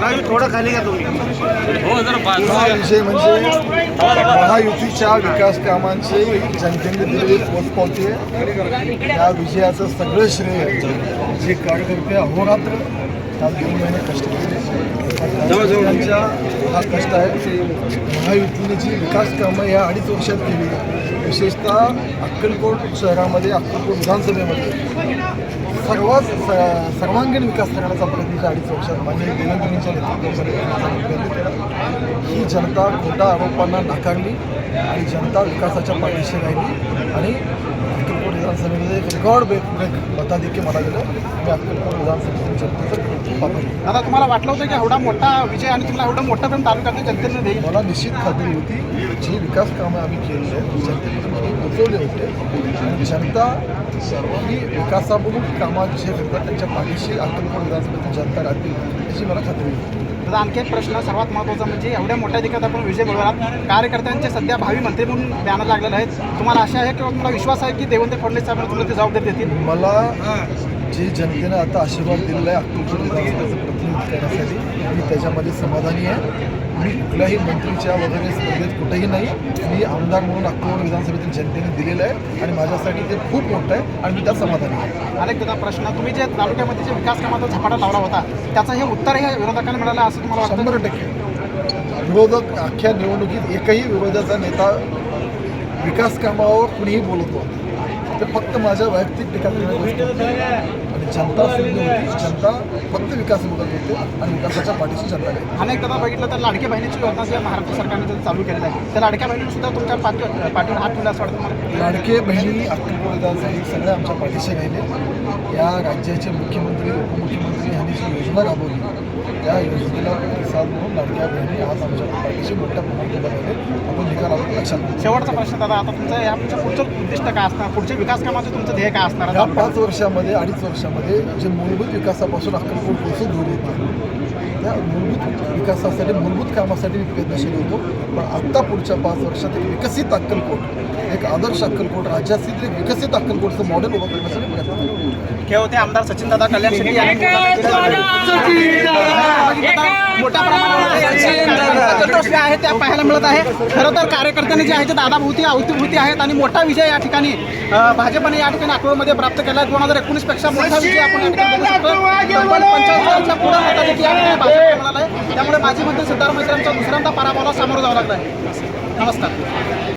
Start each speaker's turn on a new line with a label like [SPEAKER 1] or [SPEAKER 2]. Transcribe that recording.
[SPEAKER 1] राजू थोडं खाली घ्या. तुम्ही.
[SPEAKER 2] हा विषय म्हणजे महायुतीच्या विकास कामांचे जनतेने दिलेली पोचपावती आहे या विजयाचं सगळं श्रेय जे कार्यकर्ते अहोरात्र काल दोन महिने कष्ट केले. त्यांच्या हा कष्ट आहे. महायुतीने जी विकास कामं या अडीच वर्षात केली विशेषतः अक्कलकोट शहरामध्ये अक्कलकोट विधानसभेमध्ये सर्वात स- सर्वांगीण विकास करण्याचा प्रयत्न त्या अडीच वर्षात माझ्या देवेंद्रजींच्या नेतृत्वामध्ये करण्याचा प्रयत्न केला ही जनता खोटा आरोपांना नाकारली आणि जनता विकासाच्या पाठीशी राहिली आणि विधानसभेमध्ये रेकॉर्ड ब्रेक ब्रेक मताधिक्य मला गेलं मी अक्कलकोट विधानसभेच्या जनतेचं.
[SPEAKER 3] दादा तुम्हाला वाटलं होतं की एवढा मोठा विजय आणि तुम्हाला एवढं मोठं पण तालुक्यात जनतेने देईल?
[SPEAKER 2] मला निश्चित खात्री होती जी विकास कामं आम्ही केलेली आहेत जनतेपर्यंत पोचवले होते. जनता ही विकासाभिमुख कामात जे करतात त्यांच्या पाठीशी अक्कलकोट विधानसभेतील जनता राहतील याची मला खात्री होती.
[SPEAKER 3] दादा आणखी एक प्रश्न सर्वात महत्त्वाचा म्हणजे एवढ्या मोठ्या ठिकाणी आपण विजय मिळवला. कार्यकर्त्यांचे सध्या भावी मंत्री म्हणून बॅनर लागलेले आहेत. तुम्हाला आशा आहे किंवा तुम्हाला विश्वास आहे की देवेंद्र फडणवीस साहेब तुम्हाला ती जबाबदारी देतील?
[SPEAKER 2] मला जे जनतेनं आता आशीर्वाद दिलेला आहे अक्कलकोट विधानसभेचं प्रतिनिधित्व करण्यासाठी मी त्याच्यामध्ये समाधानी आहे. मी कुठल्याही मंत्रीच्या वगैरे स्पर्धेत कुठेही नाही. मी आमदार म्हणून अक्कलकोट विधानसभेतील जनतेने दिलेलं आहे आणि माझ्यासाठी ते खूप मोठं आहे आणि मी त्यात समाधानी आहे.
[SPEAKER 3] अनेक दादा प्रश्न तुम्ही जे तालुक्यामध्ये जे विकास कामाचा झपाटा लावला होता त्याचं हे उत्तर हे विरोधकांना मिळालं असं तुम्हाला वाटतं?
[SPEAKER 2] शंभर टक्के. विरोधक अख्ख्या निवडणुकीत एकही विरोधाचा नेता विकास कामावर कुणीही बोलतो ते फक्त माझ्या वैयक्तिक टीका जनता सुरू होती जनता फक्त विकास बघत होते आणि विकासाच्या पाठीशी जनता आहे.
[SPEAKER 3] अनेक दादा बघितलं तर लाडकी बहिणीची योजना जी महाराष्ट्र सरकारने जे चालू केलेली आहे. त्या लाडक्या बहिणी सुद्धा तुमच्या पाठी पाठीवर हात ठेवला असं वाटतं
[SPEAKER 2] लाडके बहिणी अक्कलकोट विधानसभेत सगळे आमच्या पाठीशी राहिले. या राज्याचे मुख्यमंत्री उपमुख्यमंत्री यांनी जी योजना राबवली त्या योजनेला प्रतिसाद म्हणून लाडक्या बहिणी आज आमच्या पाठीशी मोठ्या प्रमाणात राहिले आपण निकाल आपण लक्षात
[SPEAKER 3] शेवटचा प्रश्न दादा आता तुमचं या पुढचं पुढचं उद्दिष्ट काय असणार? पुढचे विकास कामाचं तुमचं ध्येय काय असणार?
[SPEAKER 2] या
[SPEAKER 3] आहे?
[SPEAKER 2] पाच वर्षामध्ये अडीच वर्षामध्ये जे मूलभूत विकासापासून अक्कलकोट पोहोचून दूर येते. त्या मूलभूत विकासासाठी मूलभूत कामासाठी मी प्रयत्नशील होतो. पण आत्ता पुढच्या पाच वर्षात एक विकसित अक्कलकोट एक आदर्श अक्कलकोट राज्यातील एक विकसित अक्कलकोटचं मॉडेल उभं करण्यासाठी प्रयत्न
[SPEAKER 3] हे होते आमदार सचिन दादा कल्याण शेट्टी मोठ्या प्रमाणावर जल्लोष जे आहे त्या पाहायला मिळत आहे. खरं तर कार्यकर्त्यांनी जे आहे ते दादाभूती अवतीभूती आहेत आणि मोठा विजय या ठिकाणी भाजपने या ठिकाणी अकोल्यामध्ये प्राप्त केला आहे. दोन हजार एकोणीसपेक्षा मोठा विजय आपण या ठिकाणी बघू शकतो. या ठिकाणी मिळाला आहे त्यामुळे माजी मंत्री सिद्धार्थ मैत्र्यांचा दुसऱ्यांदा पराभवाला सामोरं जावं लागलं आहे. नमस्कार.